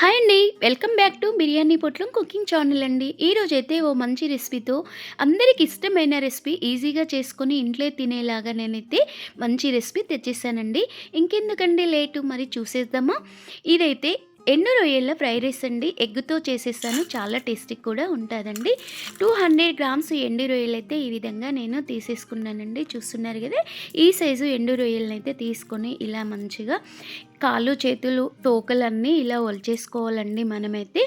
Hi అండి. Welcome back to biryani పొట్లం cooking channel అండి. ఈరోజు అయితే ఓ మంచి రెసిపీతో అందరికి ఇష్టమైన రెసిపీ ఈజీగా చేసుకొని ఇంట్లో తినేలాగా నేనైతే మంచి రెసిపీ తెచ్చేసానండి. ఇంకెందుకండి లేటు మరి చూసేద్దామా? ఇదైతే ఎండు రొయ్యల ఫ్రై రైస్ అండి. ఎగ్గుతో చేసేసాను చాలా టేస్టీ కూడా ఉంటుందండి. టూ హండ్రెడ్ గ్రామ్స్ ఎండు రొయ్యలు అయితే ఈ విధంగా నేను తీసేసుకున్నానండి. చూస్తున్నారు కదా ఈ సైజు ఎండు రొయ్యలను అయితే తీసుకొని ఇలా మంచిగా కాళ్ళు చేతులు తోకలన్నీ ఇలా ఒలిచేసుకోవాలండి మనమైతే.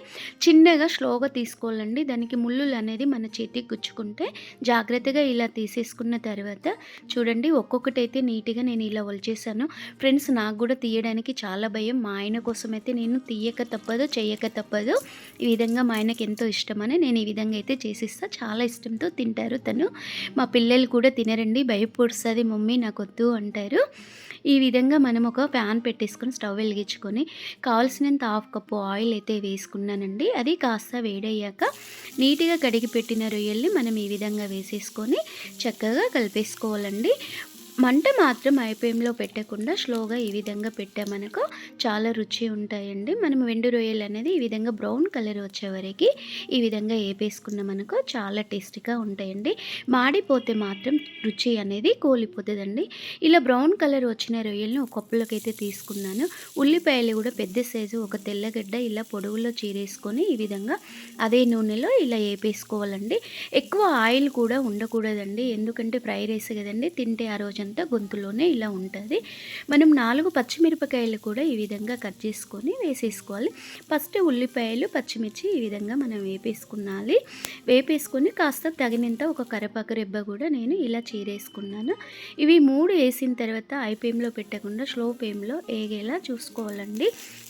చిన్నగా స్లోగా తీసుకోవాలండి. దానికి ముళ్ళులు అనేది మన చేతికి గుచ్చుకుంటే జాగ్రత్తగా ఇలా తీసేసుకున్న తర్వాత చూడండి ఒక్కొక్కటి అయితే నీట్గా నేను ఇలా ఒలిచేసాను ఫ్రెండ్స్ నాకు కూడా తీయడానికి చాలా భయం. మా ఆయన కోసం అయితే నేను తీయక తప్పదు చేయక తప్పదు. ఈ విధంగా మా ఆయనకి ఎంతో ఇష్టమని నేను ఈ విధంగా అయితే చేసిస్తా. చాలా ఇష్టంతో తింటారు తను. మా పిల్లలు కూడా తినరండి భయపడుస్తుంది మమ్మీ నాకు వద్దు అంటారు. ఈ విధంగా మనం ఒక ప్యాన్ పెట్టేసుకొని స్టవ్ వెలిగించుకొని కావాల్సినంత హాఫ్ కప్పు ఆయిల్ అయితే వేసుకున్నానండి. అది కాస్త వేడయ్యాక నీట్గా కడిగి పెట్టిన రొయ్యల్ని మనం ఈ విధంగా వేసేసుకొని చక్కగా కలిపేసుకోవాలండి. మంట మాత్రం ఐపేంలో పెట్టకుండా స్లోగా ఈ విధంగా పెట్టామనుకో చాలా రుచి ఉంటాయండి. మనం వెండు రొయ్యలు అనేది ఈ విధంగా బ్రౌన్ కలర్ వచ్చే వరకు ఈ విధంగా వేపేసుకున్నామనుకో చాలా టేస్టీగా ఉంటాయండి. మాడిపోతే మాత్రం రుచి అనేది కోలిపోతుందండి. ఇలా బ్రౌన్ కలర్ వచ్చిన రొయ్యలను ఒక కప్పులోకి అయితే తీసుకున్నాను. ఉల్లిపాయలు కూడా పెద్ద సైజు ఒక తెల్లగడ్డ ఇలా పొడవులో చీరేసుకొని ఈ విధంగా అదే నూనెలో ఇలా వేపేసుకోవాలండి ఎక్కువ ఆయిల్ కూడా ఉండకూడదండి. ఎందుకంటే ఫ్రై రైస్ కదండి తింటే ఆ రోజు అంతా గొంతులోనే ఇలా ఉంటుంది. మనం నాలుగు పచ్చిమిరపకాయలు కూడా ఈ విధంగా కట్ చేసుకొని వేసేసుకోవాలి. ఫస్ట్ ఉల్లిపాయలు పచ్చిమిర్చి ఈ విధంగా మనం వేపేసుకున్నాలి. వేపేసుకొని కాస్త తగినంత ఒక కరపాకు రెబ్బ కూడా నేను ఇలా చీరేసుకున్నాను. ఇవి మూడు వేసిన తర్వాత ఐ ఫ్లేమ్లో పెట్టకుండా స్లో ఫ్లేమ్లో వేగేలా చూసుకోవాలండి.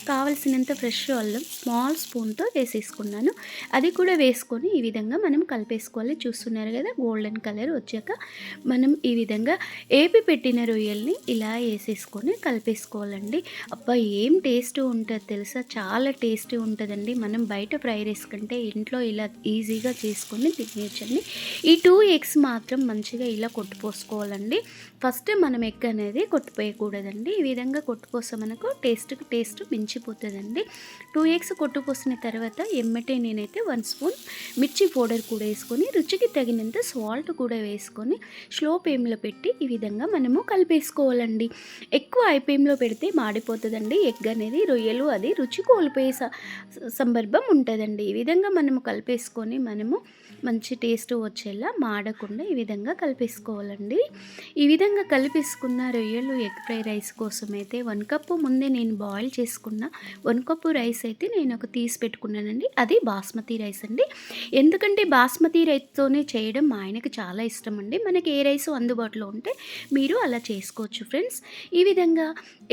కావలసినంత ఫ్రెష్ అల్లం స్మాల్ స్పూన్తో వేసేసుకున్నాను. అది కూడా వేసుకొని ఈ విధంగా మనం కలిపేసుకోవాలి. చూస్తున్నారు కదా గోల్డెన్ కలర్ వచ్చాక మనం ఈ విధంగా వేపి పెట్టిన రొయ్యల్ని ఇలా వేసేసుకొని కలిపేసుకోవాలండి. అబ్బా ఏం టేస్ట్ ఉంటుంది తెలుసా? చాలా టేస్టీ ఉంటుందండి. మనం బయట ఫ్రై రైస్ కంటే ఇంట్లో ఇలా ఈజీగా చేసుకొని తినేయచ్చండి ఈ టూ ఎగ్స్ మాత్రం మంచిగా ఇలా కొట్టుపోసుకోవాలండి ఫస్ట్ మనం ఎగ్ అనేది కొట్టుపోయకూడదండి ఈ విధంగా కొట్టుపోసామనుకో టేస్ట్ టేస్ట్ మించిపోతుందండి. టూ ఎగ్స్ కొట్టుపోసిన తర్వాత ఎమ్మటే నేనైతే వన్ స్పూన్ మిర్చి పౌడర్ కూడా వేసుకొని రుచికి తగినంత సాల్ట్ కూడా వేసుకొని స్లో ఫ్లేమ్లో పెట్టి ఈ విధంగా మనము కలిపేసుకోవాలండి. ఎక్కువ ఐపీఎంలో పెడితే మాడిపోతుందండి. ఎగ్ అనేది రొయ్యలు అది రుచి కోల్పోయే సందర్భం ఉంటుందండి. ఈ విధంగా మనము కలిపేసుకొని మనము మంచి టేస్ట్ వచ్చేలా మాడకుండా ఈ విధంగా కలిపేసుకోవాలండి. ఈ విధంగా కలిపేసుకున్న రొయ్యలు ఎగ్ ఫ్రై రైస్ కోసం అయితే వన్ కప్పు ముందే నేను బాయిల్ చేసుకున్న వన్ కప్పు రైస్ అయితే నేను ఒక తీసి పెట్టుకున్నానండి. అది బాస్మతి రైస్ అండి. ఎందుకంటే బాస్మతి రైస్తోనే చేయడం మా ఆయనకు చాలా ఇష్టం అండి. మనకి ఏ రైస్ అందుబాటులో ఉంటే మీరు అలా చేసుకోవచ్చు ఫ్రెండ్స్. ఈ విధంగా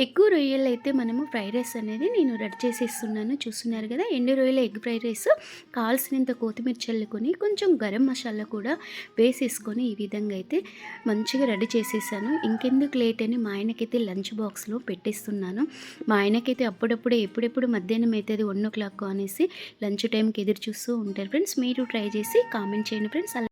ఎక్కువ రొయ్యలు అయితే మనము ఫ్రైడ్ రైస్ అనేది నేను రెడీ చేసేస్తున్నాను. చూస్తున్నారు కదా ఎండు రొయ్యల ఎగ్ ఫ్రైడ్ రైస్ కావాల్సినంత కొత్తిమీర చల్లుకొని కొంచెం గరం మసాలా కూడా వేసేసుకొని ఈ విధంగా అయితే మంచిగా రెడీ చేసేసాను. ఇంకెందుకు లేట్ అని మా ఆయనకైతే లంచ్ బాక్స్లో పెట్టేస్తున్నాను. మా ఆయనకైతే అప్పుడప్పుడే ఎప్పుడెప్పుడు మధ్యాహ్నం అవుతుంది వన్ ఓ క్లాక్ అనేసి లంచ్ టైంకి ఎదురు చూస్తూ ఉంటారు ఫ్రెండ్స్. మీరు ట్రై చేసి కామెంట్ చేయండి ఫ్రెండ్స్.